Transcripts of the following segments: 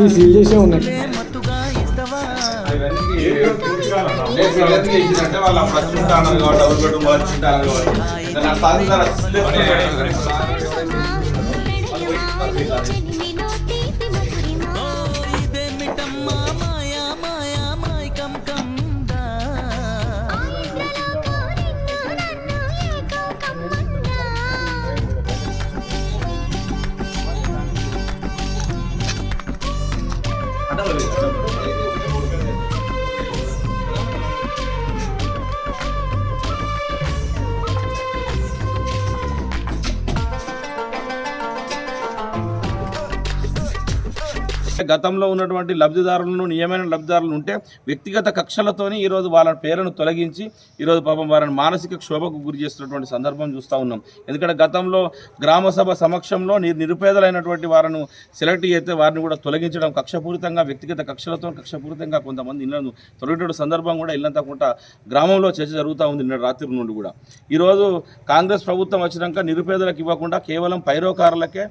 ఈ సీల్ చేసే ఉన్నాయి లే గతంలో ఉన్నటువంటి లబ్ధిదారులను నియమైన లబ్ధిదారులు ఉంటే వ్యక్తిగత కక్షలతోని ఈరోజు వాళ్ళ పేర్లను తొలగించి ఈరోజు పాపం వారిని మానసిక క్షోభకు గురి చేస్తున్నటువంటి సందర్భం చూస్తూ ఉన్నాం. ఎందుకంటే గతంలో గ్రామ సభ సమక్షంలో ని- నిరుపేదలైనటువంటి వారిని సెలెక్ట్ చేస్తే వారిని కూడా తొలగించడం కక్షపూరితంగా వ్యక్తిగత కక్షలతో కక్షపూరితంగా కొంతమంది ఇళ్ళను తొలగించడం సందర్భం కూడా ఇల్లంతా కూడా గ్రామంలో చర్చ జరుగుతూ ఉంది నిన్న రాత్రి నుండి కూడా. ఈరోజు కాంగ్రెస్ ప్రభుత్వం వచ్చినాక నిరుపేదలకు ఇవ్వకుండా కేవలం పైరోకారులకే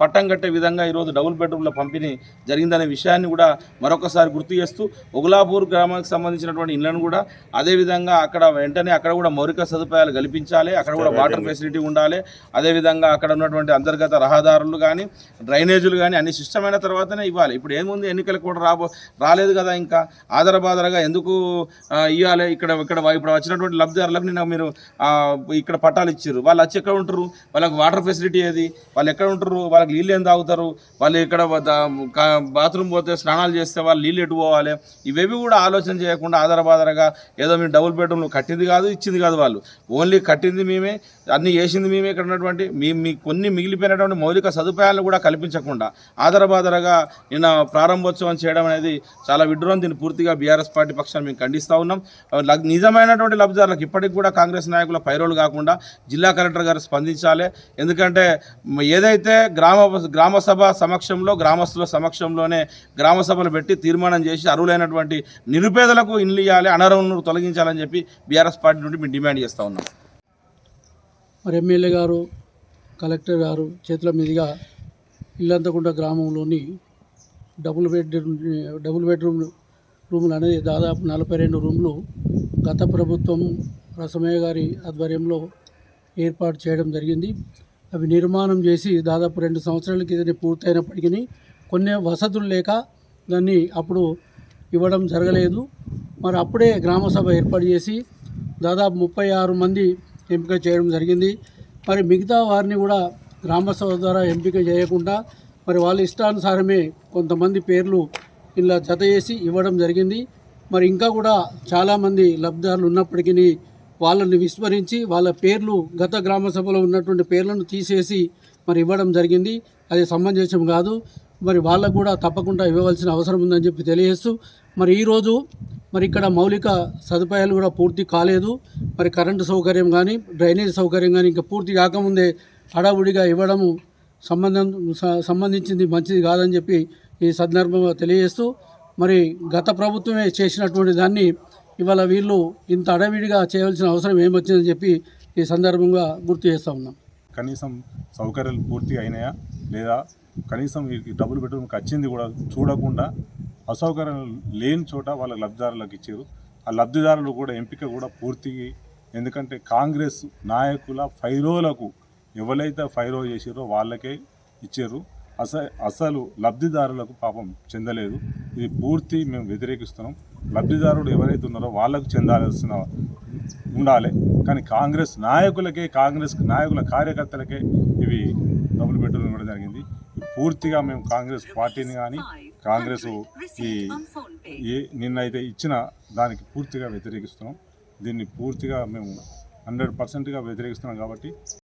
పట్టం కట్టే విధంగా ఈరోజు డబుల్ బెడ్రూమ్ల పంపిణీ జరిగిందనే విషయాన్ని కూడా మరొకసారి గుర్తు చేస్తూ ఒగులాపూర్ గ్రామానికి సంబంధించినటువంటి ఇళ్ళను కూడా అదేవిధంగా అక్కడ వెంటనే అక్కడ కూడా మౌలిక సదుపాయాలు కల్పించాలి అక్కడ కూడా వాటర్ ఫెసిలిటీ ఉండాలి. అదేవిధంగా అక్కడ ఉన్నటువంటి అంతర్గత రహదారులు కానీ డ్రైనేజీలు కానీ అన్ని సిస్టమైన తర్వాతనే ఇవ్వాలి. ఇప్పుడు ఏముంది? ఎన్నికలకు కూడా రాబో రాలేదు కదా ఇంకా. ఆధారబాదరగా ఎందుకు ఇవ్వాలి ఇక్కడ ఇక్కడ ఇప్పుడు వచ్చినటువంటి లబ్ధిదారులకు నిన్న మీరు ఇక్కడ పట్టాలు ఇచ్చారు వాళ్ళు వచ్చి ఎక్కడ ఉంటారు వాళ్ళకి వాటర్ ఫెసిలిటీ ఏది? వాళ్ళు ఎక్కడ ఉంటారు వాళ్ళకి నీళ్ళు ఏం తాగుతారు? వాళ్ళు ఇక్కడ బాత్రూమ్ పోతే స్నానాలు చేస్తే వాళ్ళు నీళ్ళు ఎటు పోవాలి? ఇవేవి కూడా ఆలోచన చేయకుండా ఆధారబాదరగా ఏదో మీరు డబుల్ బెడ్రూమ్లు కట్టింది కాదు ఇచ్చింది కాదు వాళ్ళు. ఓన్లీ కట్టింది మేమే అన్ని చేసింది మేమే ఇక్కడ ఉన్నటువంటి మీ మీ కొన్ని మిగిలిపోయినటువంటి మౌలిక సదుపాయాలను కూడా కల్పించకుండా ఆధారబాదరగా నిన్న ప్రారంభోత్సవం చేయడం అనేది చాలా విడ్డూరం. దీన్ని పూర్తిగా బీఆర్ఎస్ పార్టీ పక్షాన్ని మేము ఖండిస్తూ ఉన్నాం. నిజమైనటువంటి లబ్ధిదారులకు ఇప్పటికి కూడా కాంగ్రెస్ నాయకుల పైరోలు కాకుండా జిల్లా కలెక్టర్ గారు స్పందించాలి. ఎందుకంటే ఏదైతే గ్రామ గ్రామ సభ సమక్షంలో గ్రామస్తుల సమక్షంలోనే గ్రామ సభలు పెట్టి తీర్మానం చేసి అర్హులైనటువంటి నిరుపేదలకు ఇండ్లు ఇవ్వాలి అనర్హులను తొలగించాలని చెప్పి బీఆర్ఎస్ పార్టీ నుండి మేము డిమాండ్ చేస్తూ ఉన్నాం. మరి ఎమ్మెల్యే గారు కలెక్టర్ గారు చేతుల మీదుగా ఇల్లంతకుంట గ్రామంలోని డబుల్ బెడ్ డబుల్ బెడ్రూమ్ రూములు అనేది దాదాపు నలభై రెండు రూములు గత ప్రభుత్వం రసమయ్య గారి ఆధ్వర్యంలో ఏర్పాటు చేయడం జరిగింది. అవి నిర్మాణం చేసి దాదాపు రెండు సంవత్సరాల కిందనే పూర్తయినప్పటికీ కొన్ని వసతులు లేక దాన్ని అప్పుడు ఇవ్వడం జరగలేదు. మరి అప్పుడే గ్రామ సభ ఏర్పాటు చేసి దాదాపు ముప్పై ఆరు మంది ఎంపిక చేయడం జరిగింది. మరి మిగతా వారిని కూడా గ్రామసభ ద్వారా ఎంపిక చేయకుండా మరి వాళ్ళ ఇష్టానుసారమే కొంతమంది పేర్లు ఇలా జత చేసి ఇవ్వడం జరిగింది. మరి ఇంకా కూడా చాలామంది లబ్ధిదారులు ఉన్నప్పటికీ వాళ్ళని విస్మరించి వాళ్ళ పేర్లు గత గ్రామ సభలో ఉన్నటువంటి పేర్లను తీసేసి మరి ఇవ్వడం జరిగింది. అది సమంజసం కాదు. మరి వాళ్ళకు కూడా తప్పకుండా ఇవ్వవలసిన అవసరం ఉందని చెప్పి తెలియజేస్తూ మరి ఈరోజు మరి ఇక్కడ మౌలిక సదుపాయాలు కూడా పూర్తి కాలేదు. మరి కరెంటు సౌకర్యం కానీ డ్రైనేజ్ సౌకర్యం కానీ ఇంకా పూర్తి కాకముందే హడావుడిగా ఇవ్వడము సంబంధం సంబంధించింది మంచిది కాదని చెప్పి ఈ సందర్భంగా తెలియజేస్తూ మరి గత ప్రభుత్వమే చేసినటువంటి దాన్ని ఇవాళ వీళ్ళు ఇంత అడవిడిగా చేయవలసిన అవసరం ఏమొచ్చిందని చెప్పి ఈ సందర్భంగా గుర్తు చేస్తూ ఉన్నాం. కనీసం సౌకర్యాలు పూర్తి అయినాయా లేదా? కనీసం ఈ డబుల్ బెడ్రూమ్కి వచ్చింది కూడా చూడకుండా అసౌకర్యం లేని చోట వాళ్ళ లబ్ధిదారులకు ఇచ్చారు. ఆ లబ్ధిదారులు కూడా ఎంపిక కూడా పూర్తి ఎందుకంటే కాంగ్రెస్ నాయకుల ఫైరోలకు ఎవరైతే ఫైరో చేసారో వాళ్ళకే ఇచ్చారు. అస అసలు లబ్ధిదారులకు పాపం చెందలేదు. ఇది పూర్తి మేము వ్యతిరేకిస్తున్నాం. లబ్ధిదారుడు ఎవరైతే ఉన్నారో వాళ్ళకు చెందాల్సిన ఉండాలి. కానీ కాంగ్రెస్ నాయకులకే కాంగ్రెస్ నాయకుల కార్యకర్తలకే ఇవి డబ్బులు బెడ్రూమ్ ఇవ్వడం జరిగింది. పూర్తిగా మేము కాంగ్రెస్ పార్టీని కానీ కాంగ్రెస్ ఈ ఏ నిన్నైతే ఇచ్చిన దానికి పూర్తిగా వ్యతిరేకిస్తున్నాం. దీన్ని పూర్తిగా మేము హండ్రెడ్ పర్సెంట్గా వ్యతిరేకిస్తున్నాం కాబట్టి